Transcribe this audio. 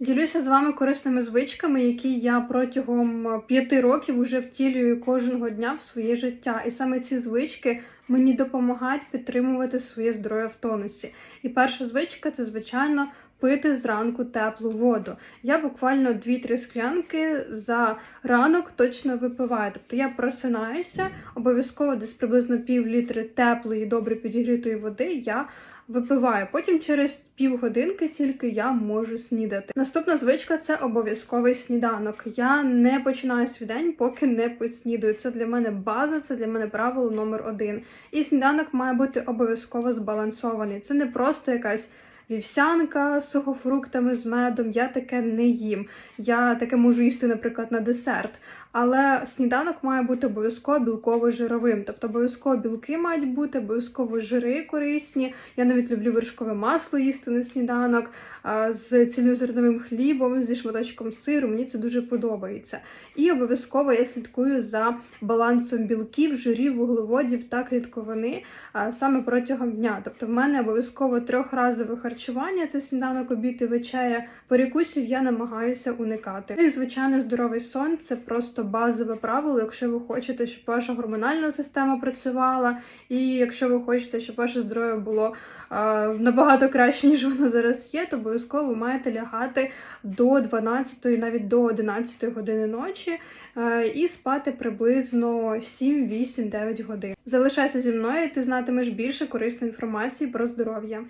Ділюся з вами корисними звичками, які я протягом п'яти років уже втілюю кожного дня в своє життя. І саме ці звички мені допомагають підтримувати своє здоров'я в тонусі. І перша звичка це, звичайно, пити зранку теплу воду. Я буквально 2-3 склянки за ранок точно випиваю. Тобто я просинаюся, обов'язково десь приблизно пів літри теплої, добре підігрітої води я випиваю. Потім через півгодинки тільки я можу снідати. Наступна звичка це обов'язковий сніданок. Я не починаю свій день, поки не поснідаю. Це для мене база, це для мене правило номер один. І сніданок має бути обов'язково збалансований. Це не просто якась. Вівсянка з сухофруктами з медом, я таке не їм. Я таке можу їсти, наприклад, на десерт. Але сніданок має бути обов'язково білково-жировим. Тобто обов'язково білки мають бути, обов'язково жири корисні. Я навіть люблю вершкове масло їсти на сніданок з цілозерновим хлібом, зі шматочком сиру. Мені це дуже подобається. І обов'язково я слідкую за балансом білків, жирів, вуглеводів та клітковини саме протягом дня. Тобто, в мене обов'язково трьохразове харчування це сніданок, обід і вечеря. Перекусів я намагаюся уникати. Ну і звичайно, здоровий сон це просто базове правило, якщо ви хочете, щоб ваша гормональна система працювала, і якщо ви хочете, щоб ваше здоров'я було а, набагато краще, ніж воно зараз є, то обов'язково ви маєте лягати до 12, навіть до 11 години ночі е, і спати приблизно 7, 8, 9 годин. Залишайся зі мною, і ти знатимеш більше корисної інформації про здоров'я.